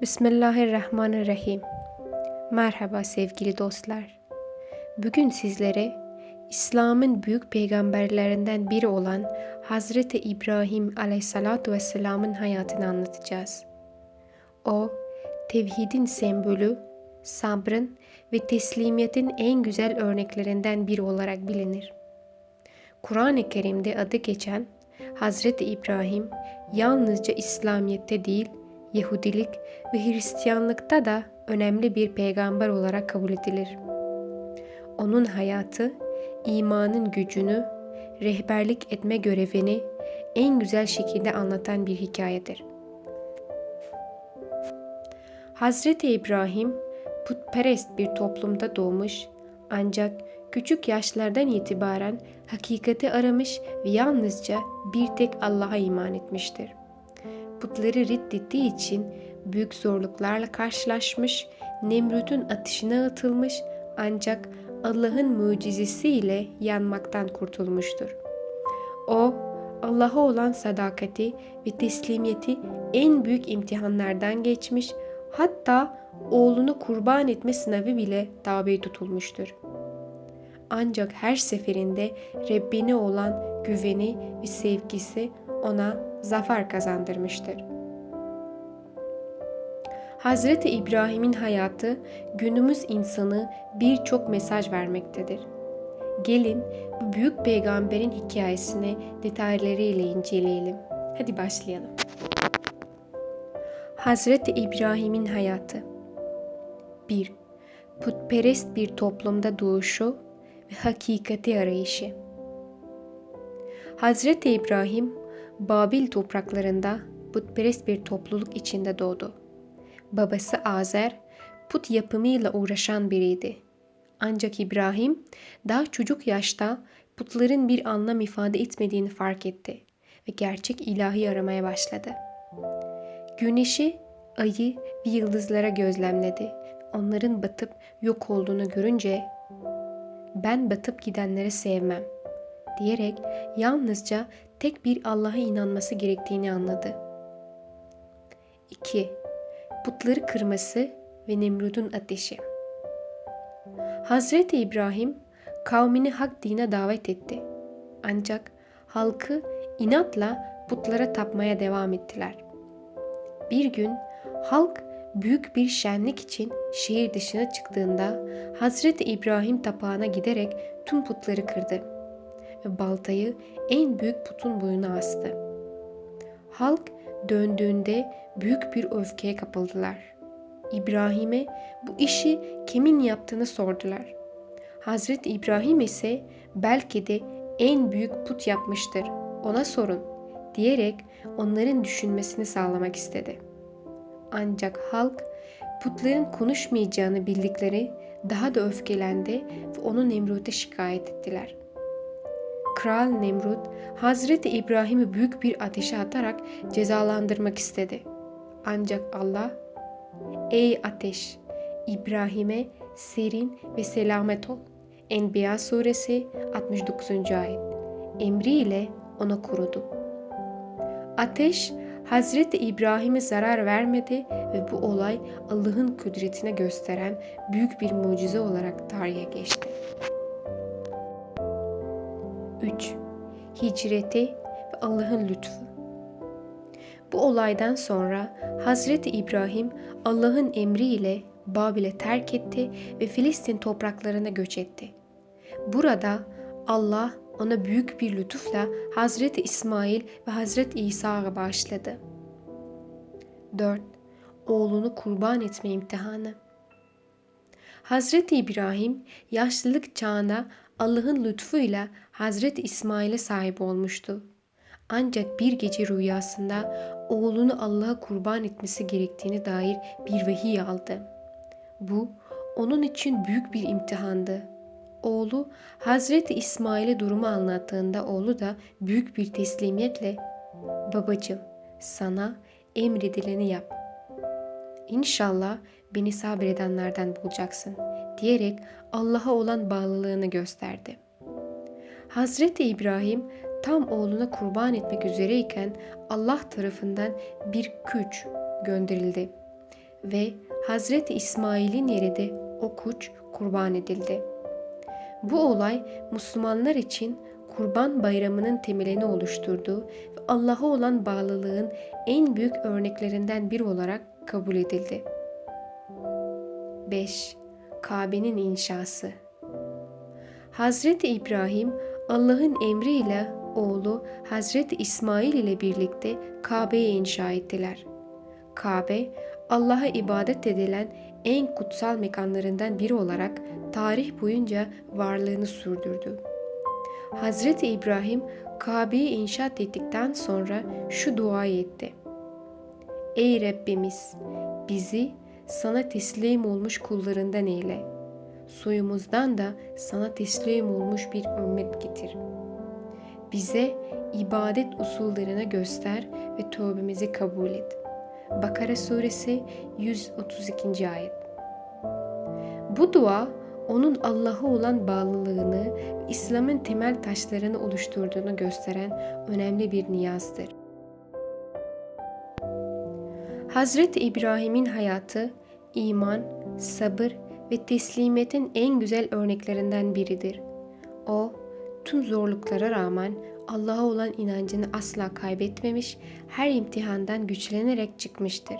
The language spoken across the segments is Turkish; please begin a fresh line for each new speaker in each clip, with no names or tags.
Bismillahirrahmanirrahim. Merhaba sevgili dostlar. Bugün sizlere İslam'ın büyük peygamberlerinden biri olan Hazreti İbrahim Aleyhissalatu vesselam'ın hayatını anlatacağız. O, tevhidin sembolü, sabrın ve teslimiyetin en güzel örneklerinden biri olarak bilinir. Kur'an-ı Kerim'de adı geçen Hazreti İbrahim yalnızca İslamiyet'te değil, Yahudilik ve Hristiyanlıkta da önemli bir peygamber olarak kabul edilir. Onun hayatı, imanın gücünü, rehberlik etme görevini en güzel şekilde anlatan bir hikayedir. Hazreti İbrahim putperest bir toplumda doğmuş ancak küçük yaşlardan itibaren hakikati aramış ve yalnızca bir tek Allah'a iman etmiştir. Putları reddettiği için büyük zorluklarla karşılaşmış, Nemrut'un ateşine atılmış ancak Allah'ın mucizesiyle yanmaktan kurtulmuştur. O, Allah'a olan sadakati ve teslimiyeti en büyük imtihanlardan geçmiş, hatta oğlunu kurban etme sınavı bile tabi tutulmuştur. Ancak her seferinde Rabbine olan güveni ve sevgisi ona zafer kazandırmıştır. Hazreti İbrahim'in hayatı günümüz insanı birçok mesaj vermektedir. Gelin bu büyük peygamberin hikayesini detaylarıyla inceleyelim. Hadi başlayalım. Hazreti İbrahim'in hayatı 1. Putperest bir toplumda doğuşu ve hakikati arayışı. Hazreti İbrahim, Babil topraklarında putperest bir topluluk içinde doğdu. Babası Azer, put yapımıyla uğraşan biriydi. Ancak İbrahim, daha çocuk yaşta putların bir anlam ifade etmediğini fark etti ve gerçek ilahi aramaya başladı. Güneşi, ayı ve yıldızlara gözlemledi. Onların batıp yok olduğunu görünce ben batıp gidenleri sevmem diyerek yalnızca tek bir Allah'a inanması gerektiğini anladı. 2. Putları kırması ve Nemrud'un ateşi. Hazreti İbrahim kavmini hak dine davet etti. Ancak halkı inatla putlara tapmaya devam ettiler. Bir gün halk büyük bir şenlik için şehir dışına çıktığında Hazreti İbrahim tapağına giderek tüm putları kırdı ve baltayı en büyük putun boyuna astı. Halk döndüğünde büyük bir öfkeye kapıldılar. İbrahim'e bu işi kimin yaptığını sordular. Hazreti İbrahim ise belki de en büyük put yapmıştır. Ona sorun diyerek onların düşünmesini sağlamak istedi. Ancak halk putların konuşmayacağını bildikleri daha da öfkelendi ve onu Nemrut'a şikayet ettiler. Kral Nemrut, Hazreti İbrahim'i büyük bir ateşe atarak cezalandırmak istedi. Ancak Allah, Ey ateş! İbrahim'e serin ve selamet ol. Enbiya suresi 69. ayet. Emriyle ona kurudu. Ateş Hazreti İbrahim'e zarar vermedi ve bu olay Allah'ın kudretine gösteren büyük bir mucize olarak tarihe geçti. 3. Hicreti ve Allah'ın lütfu. Bu olaydan sonra Hazreti İbrahim Allah'ın emriyle Babil'e terk etti ve Filistin topraklarına göç etti. Burada Allah ona büyük bir lütufla Hazreti İsmail ve Hazreti İsa'ya bağışladı. 4. Oğlunu kurban etme imtihanı. Hazreti İbrahim yaşlılık çağında Allah'ın lütfuyla Hazreti İsmail'e sahip olmuştu. Ancak bir gece rüyasında oğlunu Allah'a kurban etmesi gerektiğine dair bir vahiy aldı. Bu onun için büyük bir imtihandı. Oğlu Hazreti İsmail'e durumu anlattığında oğlu da büyük bir teslimiyetle "Babacığım, sana emredileni yap. İnşallah beni sabredenlerden bulacaksın." Diyerek Allah'a olan bağlılığını gösterdi. Hazreti İbrahim tam oğluna kurban etmek üzereyken Allah tarafından bir güç gönderildi ve Hazreti İsmail'in yerinde o kuş kurban edildi. Bu olay Müslümanlar için Kurban Bayramı'nın temelini oluşturduğu ve Allah'a olan bağlılığın en büyük örneklerinden biri olarak kabul edildi. 5. Kabe'nin inşası Hazreti İbrahim Allah'ın emriyle oğlu Hazreti İsmail ile birlikte Kabe'yi inşa ettiler. Kabe, Allah'a ibadet edilen en kutsal mekanlarından biri olarak tarih boyunca varlığını sürdürdü. Hazreti İbrahim Kabe'yi inşaat ettikten sonra şu duayı etti. Ey Rabbimiz bizi sana teslim olmuş kullarından eyle. Soyumuzdan da sana teslim olmuş bir ümmet getir. Bize ibadet usullerine göster ve tövbemizi kabul et. Bakara suresi 132. ayet. Bu dua onun Allah'a olan bağlılığını İslam'ın temel taşlarını oluşturduğunu gösteren önemli bir niyazdır. Hazreti İbrahim'in hayatı iman, sabır ve teslimiyetin en güzel örneklerinden biridir. O, tüm zorluklara rağmen Allah'a olan inancını asla kaybetmemiş, her imtihandan güçlenerek çıkmıştır.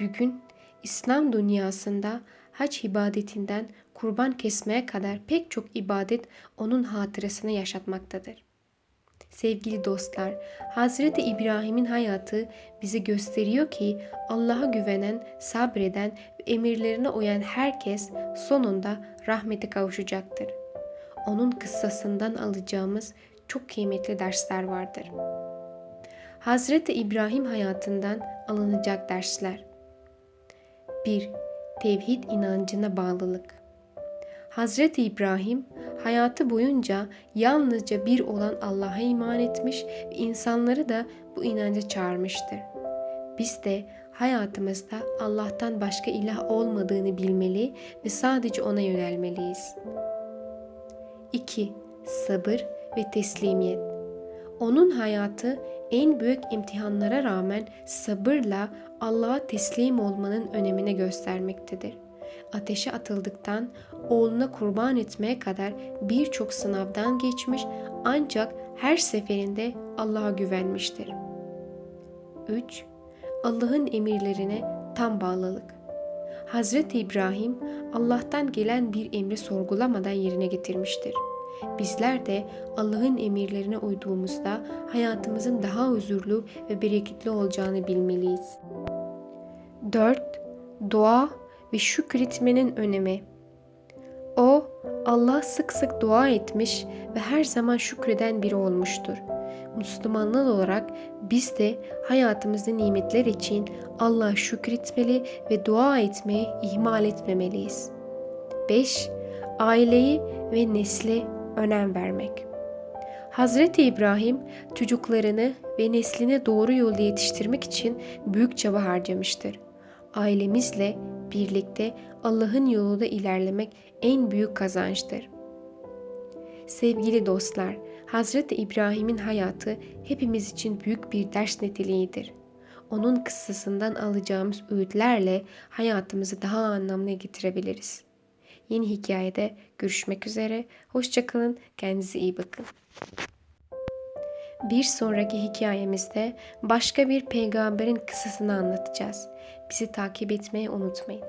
Bugün İslam dünyasında hac ibadetinden kurban kesmeye kadar pek çok ibadet onun hatırasını yaşatmaktadır. Sevgili dostlar, Hazreti İbrahim'in hayatı bize gösteriyor ki Allah'a güvenen, sabreden ve emirlerine uyan herkes sonunda rahmete kavuşacaktır. Onun kıssasından alacağımız çok kıymetli dersler vardır. Hazreti İbrahim hayatından alınacak dersler 1. Tevhid inancına bağlılık Hazreti İbrahim hayatı boyunca yalnızca bir olan Allah'a iman etmiş ve insanları da bu inanca çağırmıştır. Biz de hayatımızda Allah'tan başka ilah olmadığını bilmeli ve sadece ona yönelmeliyiz. 2. Sabır ve teslimiyet. Onun hayatı en büyük imtihanlara rağmen sabırla Allah'a teslim olmanın önemine göstermektedir. Ateşe atıldıktan oğluna kurban etmeye kadar birçok sınavdan geçmiş ancak her seferinde Allah'a güvenmiştir. 3. Allah'ın emirlerine tam bağlılık. Hazreti İbrahim Allah'tan gelen bir emri sorgulamadan yerine getirmiştir. Bizler de Allah'ın emirlerine uyduğumuzda hayatımızın daha huzurlu ve bereketli olacağını bilmeliyiz. 4. Dua ve şükretmenin önemi. O, Allah sık sık dua etmiş ve her zaman şükreden biri olmuştur. Müslümanlar olarak biz de hayatımızda nimetler için Allah'a şükretmeli ve dua etmeyi ihmal etmemeliyiz. 5. Aileyi ve nesle önem vermek. Hazreti İbrahim çocuklarını ve neslini doğru yolda yetiştirmek için büyük çaba harcamıştır. Ailemizle birlikte Allah'ın yolunda ilerlemek en büyük kazançtır. Sevgili dostlar, Hazreti İbrahim'in hayatı hepimiz için büyük bir ders niteliğidir. Onun kıssasından alacağımız öğütlerle hayatımızı daha anlamlı getirebiliriz. Yeni hikayede görüşmek üzere. Hoşçakalın. Kendinize iyi bakın. Bir sonraki hikayemizde başka bir peygamberin kıssasını anlatacağız. Bizi takip etmeyi unutmayın.